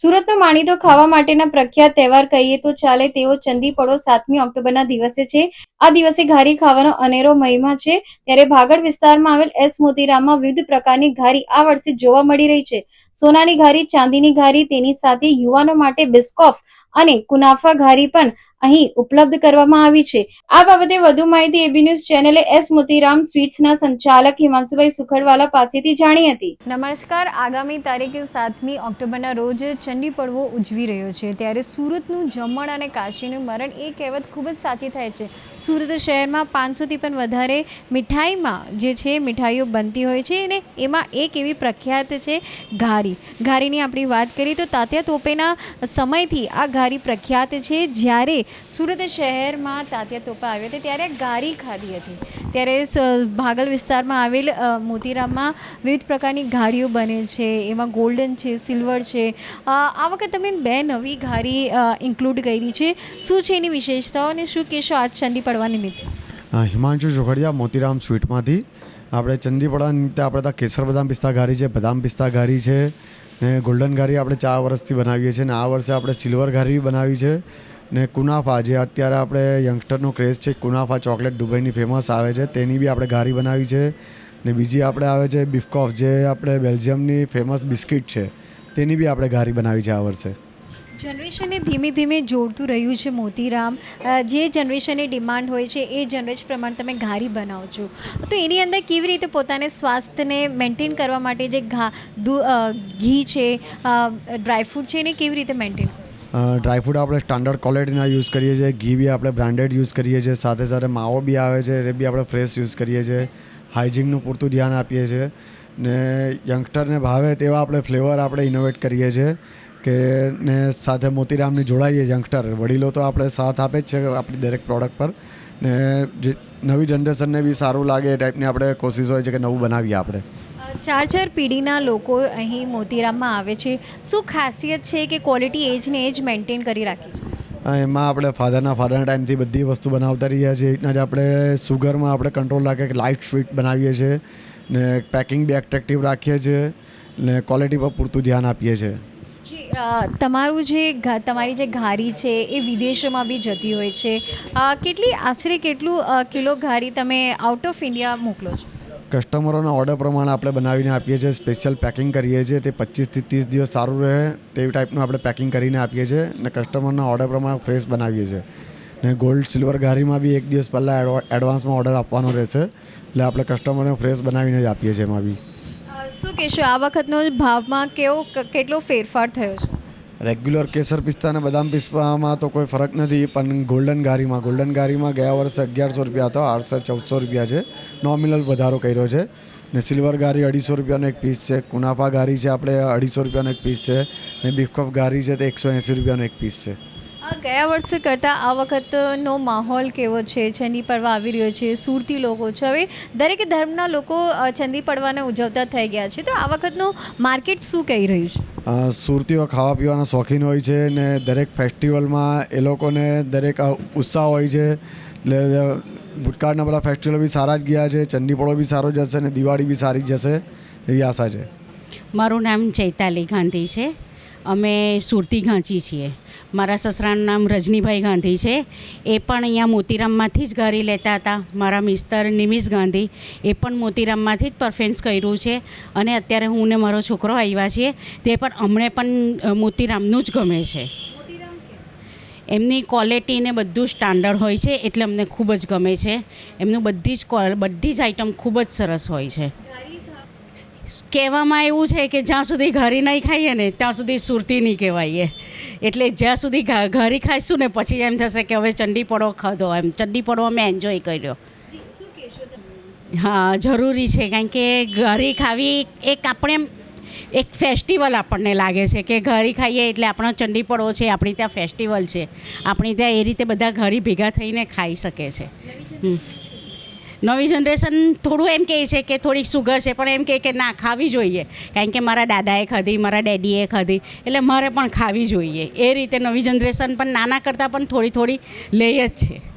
સુરતનો માણીતો ખાવા માટેના પ્રખ્યાત તહેવાર કહીએ તો ચાલે તેવો ચંદી પડો સાતમી ઓક્ટોબરના દિવસે છે. આ દિવસે ઘારી ખાવાનો અનેરો મહિમા છે. ત્યારે ભાગળ વિસ્તારમાં આવેલ એસ મોતીરામમાં વિવિધ પ્રકારની ઘારી આ વર્ષે જોવા મળી રહી છે. સોનાની ઘારી, ચાંદીની ઘારી, તેની સાથે યુવાનો માટે બિસ્કોફ અને કુનાફા ઘારી પણ અહીં ઉપલબ્ધ કરવામાં આવી છે. આ બાબતે વધુ માહિતી એબી ન્યૂઝ ચેનલે એસ મોતીરામ સ્વીટ્સના સંચાલક હિમાંશુભાઈ સુખડવાલા પાસેથી જાણી હતી. નમસ્કાર. આગામી તારીખ સાતમી ઓક્ટોબરના રોજ ચંડી પડવો ઉજવી રહ્યો છે. ત્યારે સુરતનું જમણ અને કાશીનું મરણ એ કહેવત ખૂબ જ સાચી થાય છે. સુરત શહેરમાં પાંચસોથી પણ વધારે મીઠાઈમાં જે છે મીઠાઈઓ બનતી હોય છે અને એમાં એક એવી પ્રખ્યાત છે ઘારી. ઘારીની આપણી વાત કરીએ તો તાત્યા તોપેના સમયથી આ ઘારી પ્રખ્યાત છે. જ્યારે સુરત શહેરમાં તાત્યા તોપા આવ્યા હતા. ત્યારે ઘારી ખાધી હતી. ત્યારે ભાગલ વિસ્તારમાં આવેલ મોતીરામમાં વિવિધ પ્રકારની ઘારીઓ બને છે. એમાં ગોલ્ડન છે સિલ્વર છે. આ વખત તમે બે નવી ઘારી ઇન્ક્લુડ કરી છે. શું છે એની વિશેષતાઓ અને શું કહેશો આજ ચંડી પડવા નિમિત્તે? હિમાંશુ જોગડિયા મોતીરામ સ્વીટમાંથી. આપણે ચંદીપડા નિમિત્તે આપણે ત્યાં કેસર બદામ પિસ્તા ઘારી છે, બદામ પિસ્તા ઘારી છે, ને ગોલ્ડન ઘારી આપણે ચાર વર્ષથી બનાવીએ છીએ, ને આ વર્ષે આપણે સિલ્વર ઘારી બનાવી છે. ને કુનાફા, જે અત્યારે આપણે યંગસ્ટરનો ક્રેઝ છે, કુનાફા ચોકલેટ દુબઈની ફેમસ આવે છે, તેની બી આપણે ઘારી બનાવી છે. ને બીજી આપણે આવે છે બિફકોફ જે આપણે બેલ્જિયમની ફેમસ બિસ્કિટ છે, તેની બી આપણે ઘારી બનાવી છે આ વર્ષે. જનરેશનને ધીમે ધીમે જોડતું રહ્યું છે મોતીરામ. જે જનરેશનની ડિમાન્ડ હોય છે, એ જનરેશન પ્રમાણે તમે ઘારી બનાવો છો. તો એની અંદર કેવી રીતે પોતાને સ્વાસ્થ્યને મેન્ટેન કરવા માટે જે ઘા ઘી છે ડ્રાયફ્રૂટ છે, એને કેવી રીતે મેન્ટેન ડ્રાયફ્રૂટ આપણે સ્ટાન્ડર્ડ ક્વોલિટીના યુઝ કરીએ છીએ. ઘી બી આપણે બ્રાન્ડેડ યુઝ કરીએ છીએ. સાથે સાથે માવો બી આવે છે, એ બી આપણે ફ્રેશ યુઝ કરીએ છીએ. હાઇજીનનું પૂરતું ધ્યાન આપીએ છીએ. ને યંગસ્ટરને ભાવે તેવા આપણે ફ્લેવર આપણે ઇનોવેટ કરીએ છીએ કે ને સાથે મોતીરામની જોડાઈએ યંગસ્ટર વડીલો તો આપણે સાથ આપે જ છે આપણી દરેક પ્રોડક્ટ પર. ને જે નવી જનરેશનને બી સારું લાગે એ ટાઈપની આપણે કોશિશ હોય છે કે નવું બનાવીએ આપણે. ચાર ચાર પેઢીના લોકો અહીં મોતીરામમાં આવે છે. શું ખાસિયત છે કે ક્વોલિટી એજને એજ મેન્ટેન કરી રાખી છે? એમાં આપણે ફાધરના ફાધરના ટાઈમથી બધી વસ્તુ બનાવતા રહ્યા છીએ. રીતના જ આપણે સુગરમાં આપણે કંટ્રોલ રાખીએ કે લાઇટ સ્વીટ બનાવીએ છીએ ને પેકિંગ બી એટ્રેક્ટિવ રાખીએ છીએ ને ક્વોલિટી પર પૂરતું ધ્યાન આપીએ છીએ. તમારું જે તમારી જે ઘારી છે એ વિદેશોમાં બી જતી હોય છે. કેટલી આશરે કેટલું કિલો ઘારી તમે આઉટ ઓફ ઇન્ડિયા મોકલો છો? કસ્ટમરોના ઓર્ડર પ્રમાણે આપણે બનાવીને આપીએ છીએ સ્પેશિયલ પેકિંગ કરીએ છીએ, તે પચીસથી ત્રીસ દિવસ સારું રહે તેવી ટાઈપનું આપણે પેકિંગ કરીને આપીએ છીએ અને કસ્ટમરના ઓર્ડર પ્રમાણે ફ્રેશ બનાવીએ છીએ. ને ગોલ્ડ સિલ્વર ઘારીમાં બી એક દિવસ પહેલાં એડવાન્સમાં ઓર્ડર આપવાનો રહેશે, એટલે આપણે કસ્ટમરને ફ્રેશ બનાવીને જ આપીએ છીએ એમાં બી. શું કહેશો, આ વખતનો ભાવમાં કેવો કેટલો ફેરફાર થયો છે? રેગ્યુલર કેસર પિસ્તા અને બદામ પિસ્તામાં તો કોઈ ફરક નથી, પણ ગોલ્ડન ગારીમાં ગોલ્ડન ગારીમાં ગયા વર્ષે અગિયારસો રૂપિયા હતો, આઠસો, ચૌદસો રૂપિયા છે. નોમિનલ વધારો કર્યો છે. ને સિલ્વર ગારી અઢીસો રૂપિયાનો એક પીસ છે. કુનાફા ગારી છે આપણે અઢીસો રૂપિયાનો એક પીસ છે. ને બીફકફ ગારી છે તે એકસો એંસી રૂપિયાનો એક પીસ છે. ગયા વર્ષે કરતાં આ વખતનો માહોલ કેવો છે? ચંદી પડવા આવી રહ્યો છે સુરતી લોકો છે. હવે દરેક ધર્મના લોકો ચંદી પડવાને ઉજવતા થઈ ગયા છે. તો આ વખતનું માર્કેટ શું કહી રહ્યું છે? સુરતીઓ ખાવા પીવાના શોખીન હોય છે ને દરેક ફેસ્ટિવલમાં એ લોકોને દરેક ઉત્સાહ હોય છે. એટલે ભૂતકાળના બધા ફેસ્ટિવલ બી સારા જ ગયા છે ચંદીપોળો બી સારો જશે ને દિવાળી બી સારી જશે એવી આશા છે. મારું નામ ચૈતાલી ગાંધી છે. અમે સુરતી ઘાંચી છીએ. મારા સસરાનું નામ રજનીભાઈ ગાંધી છે. એ પણ અહીંયા મોતીરામમાંથી જ ઘારી લેતા હતા. મારા મિસ્ટર નિમિષ ગાંધી એ પણ મોતીરામમાંથી જ પરફેન્સ કર્યું છે. અને અત્યારે હું ને મારો છોકરો આવ્યા છીએ. તે પણ અમને પણ મોતીરામનું જ ગમે છે. એમની ક્વોલિટી ને બધું સ્ટાન્ડર્ડ હોય છે એટલે અમને ખૂબ જ ગમે છે. એમનું બધી જ બધી જ આઈટમ ખૂબ જ સરસ હોય છે. કહેવામાં એવું છે કે જ્યાં સુધી ઘરી નહીં ખાઈએ ને ત્યાં સુધી સુરતી નહીં કહેવાઈએ. એટલે જ્યાં સુધી ઘરી ખાઈશું ને પછી એમ થશે કે હવે ચંડી પડો ખાધો. એમ ચંડી પડો અમે એન્જોય કર્યો. હા જરૂરી છે કારણ કે ઘરી ખાવી એક આપણે એમ એક ફેસ્ટિવલ આપણને લાગે છે કે ઘરી ખાઈએ એટલે આપણો ચંડી પડો છે આપણી ત્યાં ફેસ્ટિવલ છે. આપણી ત્યાં એ રીતે બધા ઘરી ભેગા થઈને ખાઈ શકે છે. હમ. નવી જનરેશન થોડું એમ કહે છે કે થોડીક સુગર છે, પણ એમ કહે કે ના, ખાવી જોઈએ. કારણ કે મારા દાદાએ ખાધી, મારા ડેડીએ ખાધી, એટલે મારે પણ ખાવી જોઈએ. એ રીતે નવી જનરેશન પણ નાના કરતાં પણ થોડી થોડી લે જ છે.